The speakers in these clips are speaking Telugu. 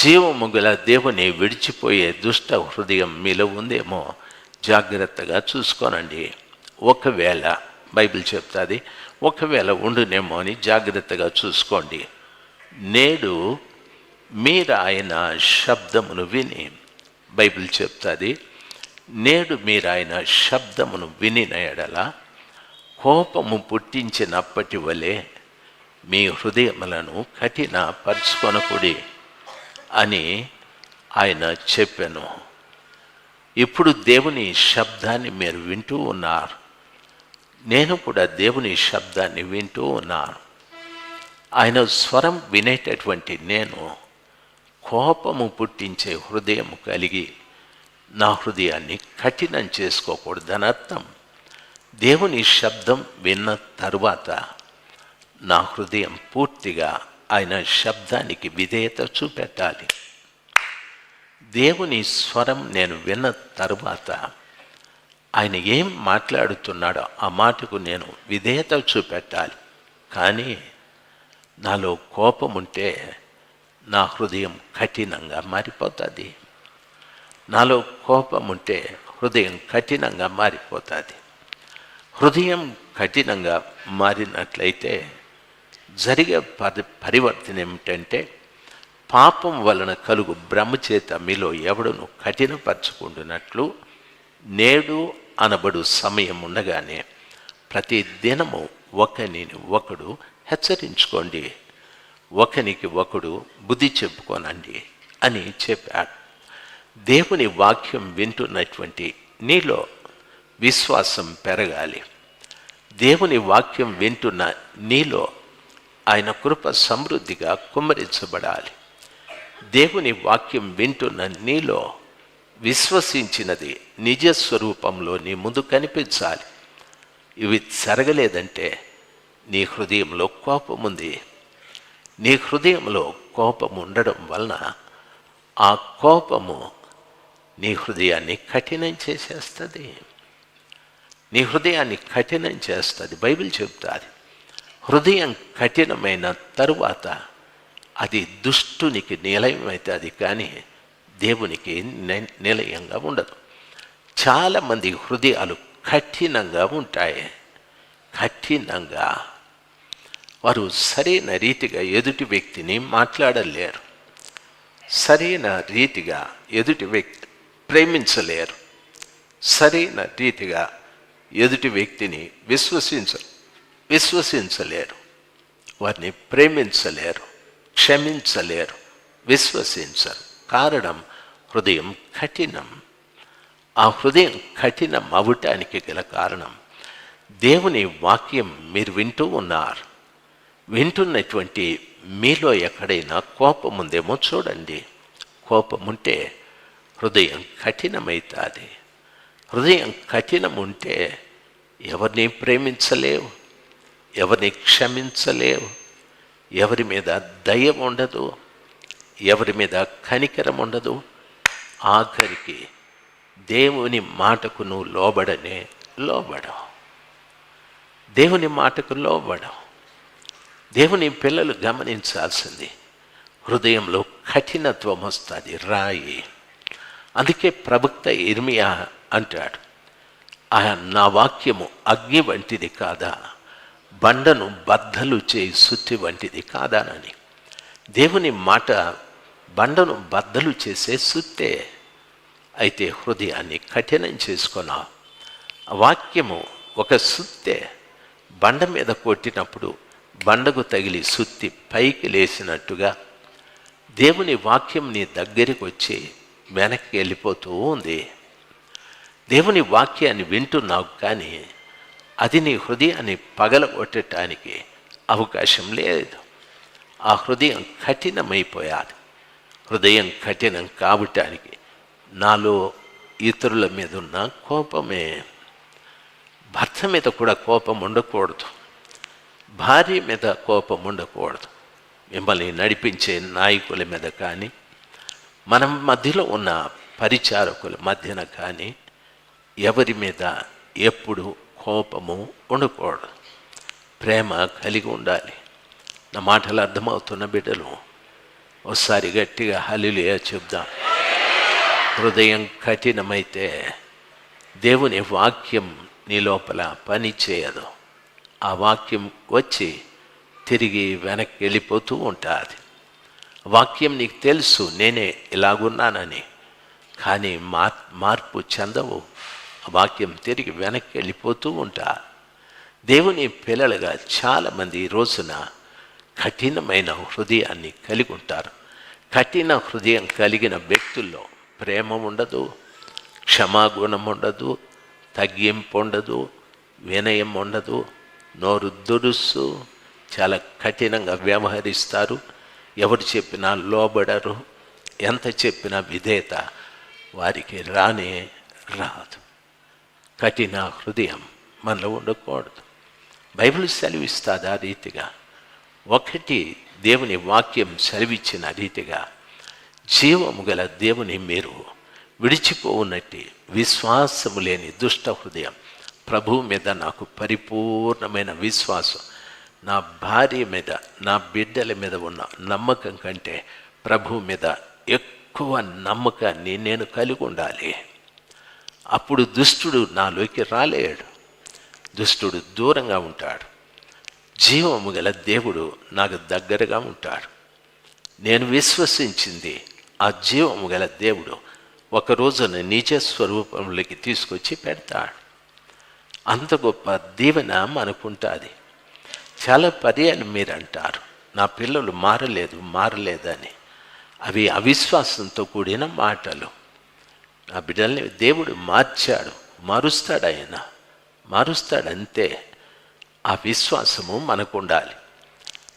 జీవము గల దేవుని విడిచిపోయే దుష్ట హృదయం మీలో ఉందేమో జాగ్రత్తగా చూసుకోనండి. ఒకవేళ బైబిల్ చెప్తుంది ఒకవేళ ఉండునేమో అని జాగ్రత్తగా చూసుకోండి. నేడు మీరు ఆయన శబ్దమును విని బైబిల్ చెప్తుంది నేడు మీరు ఆయన శబ్దమును వినిన ఎడల కోపము పుట్టించినప్పటి వలె మీ హృదయములను కఠిన పరుచుకొనకుడి అని ఆయన చెప్పాను. ఇప్పుడు దేవుని శబ్దాన్ని మీరు వింటూ ఉన్నారు. నేను కూడా దేవుని శబ్దాన్ని వింటూ ఉన్నాను. ఆయన స్వరం వినేటటువంటి నేను కోపము పుట్టించే హృదయం కలిగి నా హృదయాన్ని కఠినం చేసుకోకూడదని అర్థం దేవుని శబ్దం విన్న తరువాత నా హృదయం పూర్తిగా ఆయన శబ్దానికి విధేయత చూపెట్టాలి. దేవుని స్వరం నేను విన్న తరువాత ఆయన ఏం మాట్లాడుతున్నాడో ఆ మాటకు నేను విధేయత చూపెట్టాలి. కానీ నాలో కోపం ఉంటే నా హృదయం కఠినంగా మారిపోతుంది. నాలో కోపం ఉంటే హృదయం కఠినంగా మారిపోతుంది. హృదయం కఠినంగా మారినట్లయితే జరిగే పరి పరివర్తన ఏమిటంటే పాపం వలన కలుగు బ్రహ్మచేత మీలో ఎవడును కఠినపరచుకుంటున్నట్లు నేడు అనబడు సమయం ఉండగానే ప్రతి దినము ఒకరిని ఒకడు హెచ్చరించుకోండి. ఒకనికి ఒకడు బుద్ధి చెప్పుకోనండి అని చెప్పాడు. దేవుని వాక్యం వింటున్నటువంటి నీలో విశ్వాసం పెరగాలి. దేవుని వాక్యం వింటున్న నీలో ఆయన కృప సమృద్ధిగా కుమ్మరించబడాలి. దేవుని వాక్యం వింటున్న నీలో విశ్వసించినది నిజ స్వరూపంలో నీ ముందు కనిపించాలి. ఇవి జరగలేదంటే నీ హృదయంలో కోపం ఉంది. నీ హృదయంలో కోపం ఉండడం వలన ఆ కోపము నీ హృదయాన్ని కఠినం చేసేస్తుంది. నీ హృదయాన్ని కఠినం చేస్తుంది. బైబిల్ చెబుతుంది హృదయం కఠినమైన తరువాత అది దుష్టునికి నిలయం అవుతుంది కానీ దేవునికి నిలయంగా ఉండదు. చాలామంది హృదయాలు కఠినంగా ఉంటాయి. కఠినంగా. వారు సరైన రీతిగా ఎదుటి వ్యక్తిని మాట్లాడలేరు. సరైన రీతిగా ఎదుటి వ్యక్తి ప్రేమించలేరు. సరైన రీతిగా ఎదుటి వ్యక్తిని విశ్వసించరు. విశ్వసించలేరు. వారిని ప్రేమించలేరు క్షమించలేరు విశ్వసించరు. కారణం హృదయం కఠినం. ఆ హృదయం కఠినం అవటానికి గల కారణం దేవుని వాక్యం మీరు వింటూ ఉన్నారు. వింటున్నటువంటి మీలో ఎక్కడైనా కోపం ఉందేమో చూడండి. కోపం ఉంటే హృదయం కఠినమవుతుంది హృదయం కఠినం ఉంటే ఎవరిని ప్రేమించలేవు? ఎవరిని క్షమించలేవు ఎవరి మీద దయ ఉండదు ఎవరి మీద కనికరం ఉండదు. ఆఖరికి దేవుని మాటకు నువ్వు లోబడనే లోబడవు. దేవుని మాటకు లోబడవు. దేవుని పిల్లలు గమనించాల్సింది హృదయంలో కఠినత్వం వస్తుంది రాయి. అందుకే ప్రవక్త ఇర్మియా అంటాడు ఆ నా వాక్యము అగ్ని వంటిది కాదా? బండను బద్దలు చేయి సుత్తి వంటిది కాదానని. దేవుని మాట బండను బద్దలు చేసే సుత్తే. అయితే హృదయాన్ని కఠినం చేసుకున్నా ఆ వాక్యము ఒక సుత్తే. బండ మీద కొట్టినప్పుడు బండకు తగిలి సుత్తి పైకి లేచినట్టుగా దేవుని వాక్యం నీ దగ్గరికి వచ్చి వెనక్కి వెళ్ళిపోతూ ఉంది. దేవుని వాక్యాన్ని వింటున్నావు కానీ అది నీ హృదయాన్ని పగలగొట్టడానికి అవకాశం లేదు. ఆ హృదయం కఠినమైపోయాలి. హృదయం కఠినం కావటానికి నాలో ఇతరుల మీద ఉన్న కోపమే. భర్త మీద కూడా కోపం ఉండకూడదు. భార్య మీద కోపం ఉండకూడదు. మిమ్మల్ని నడిపించే నాయకుల మీద కానీ మనం మధ్యలో ఉన్న పరిచారకుల మధ్యన కానీ ఎవరి మీద ఎప్పుడు కోపము ఉండకూడదు. ప్రేమ కలిగి ఉండాలి. నా మాటలు అర్థమవుతున్న బిడ్డలు ఒకసారి గట్టిగా హలిలియా చెప్దాం. హృదయం కఠినమైతే దేవుని వాక్యం నీ లోపల పని చేయదు. ఆ వాక్యం వచ్చి తిరిగి వెనక్కి వెళ్ళిపోతూ ఉంటుంది. వాక్యం నీకు తెలుసు నేనే ఇలాగున్నానని. కానీ మార్ మార్పు చెందవు. వాక్యం తిరిగి వెనక్కి వెళ్ళిపోతూ ఉంటా దేవుని పిల్లలుగా చాలామంది ఈ రోజున కఠినమైన హృదయాన్ని కలిగి ఉంటారు. కఠిన హృదయం కలిగిన వ్యక్తుల్లో ప్రేమ ఉండదు క్షమాగుణం ఉండదు తగ్గింపు ఉండదు వినయం ఉండదు నోరు దురుసు చాలా కఠినంగా వ్యవహరిస్తారు. ఎవరు చెప్పినా లోబడరు ఎంత చెప్పినా విధేయత వారికి రానే రాదు. కఠిన హృదయం మనలో ఉండకూడదు. బైబిల్ సెలవిస్తుంది ఆ రీతిగా? ఒకటి దేవుని వాక్యం సెలవిచ్చిన రీతిగా జీవము గల దేవుని మీరు విడిచిపోవునట్టి విశ్వాసము లేని దుష్ట హృదయం ప్రభువు మీద నాకు పరిపూర్ణమైన విశ్వాసం. నా భార్య మీద నా బిడ్డల మీద ఉన్న నమ్మకం కంటే ప్రభు మీద ఎక్కువ నమ్మకాన్ని నేను కలిగి ఉండాలి. అప్పుడు దుష్టుడు నాలోకి రాలేడు. దుష్టుడు దూరంగా ఉంటాడు. జీవము గల దేవుడు నాకు దగ్గరగా ఉంటాడు. నేను విశ్వసించింది ఆ జీవము గల దేవుడు ఒక రోజున నిజ స్వరూపంలోకి తీసుకొచ్చి పెడతాడు. అంత గొప్ప దీవెన మనకుంటుంది. చాలా పర్యాలు మీరు అంటారు నా పిల్లలు మారలేదు మారలేదని. అవి అవిశ్వాసంతో కూడిన మాటలు. ఆ బిడ్డల్ని దేవుడు మార్చాడు. మారుస్తాడు ఆయన మారుస్తాడంతే ఆ విశ్వాసము మనకు ఉండాలి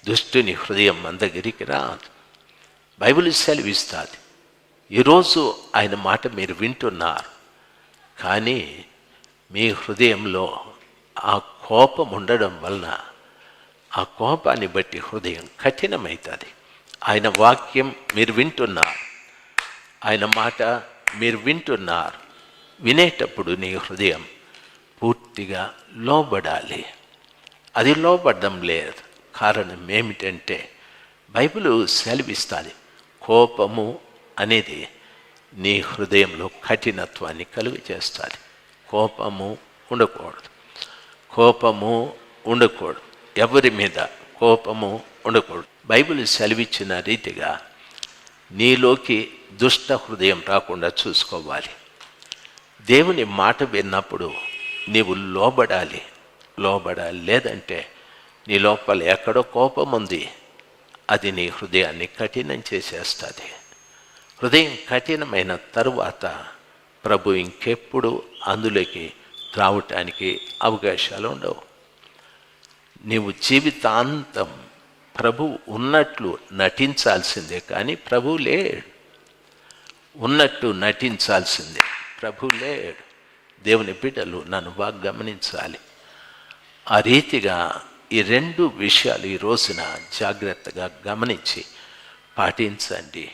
దుష్టుని హృదయం మన దగ్గరికి రాదు బైబిల్ సెలవిస్తుంది. ఈరోజు ఆయన మాట మీరు వింటున్నారు. కానీ మీ హృదయంలో ఆ కోపం ఉండడం వలన ఆ కోపాన్ని బట్టి హృదయం కఠినమవుతుంది. ఆయన వాక్యం మీరు వింటున్నారు. ఆయన మాట మీరు వింటున్నారు. వినేటప్పుడు నీ హృదయం పూర్తిగా లోబడాలి. అది లోబడడం లేదు. కారణం ఏమిటంటే బైబిల్ సెలవిస్తుంది. కోపము అనేది నీ హృదయంలో కఠినత్వాన్ని కలుగు చేస్తుంది. కోపము ఉండకూడదు. కోపము ఉండకూడదు. ఎవరి మీద కోపము ఉండకూడదు. బైబిల్ సెలవిచ్చిన రీతిగా నీలోకి దుష్ట హృదయం రాకుండా చూసుకోవాలి. దేవుని మాట విన్నప్పుడు నీవు లోబడాలి. లోబడాలి లేదంటే నీ లోపల ఎక్కడో కోపం ఉంది. అది నీ హృదయాన్ని కఠినం చేసేస్తుంది. హృదయం కఠినమైన తరువాత ప్రభు ఇంకెప్పుడు అందులోకి రావటానికి అవకాశాలు ఉండవు. నీవు జీవితాంతం ప్రభు ఉన్నట్లు నటించాల్సిందే కానీ ప్రభు లేడు. ఉన్నట్టు నటించాల్సిందే ప్రభు లేడు. దేవుని బిడ్డలు నన్ను బాగా గమనించాలి. ఆ రీతిగా ఈ రెండు విషయాలు ఈ రోజున జాగ్రత్తగా గమనించి పాటించండి.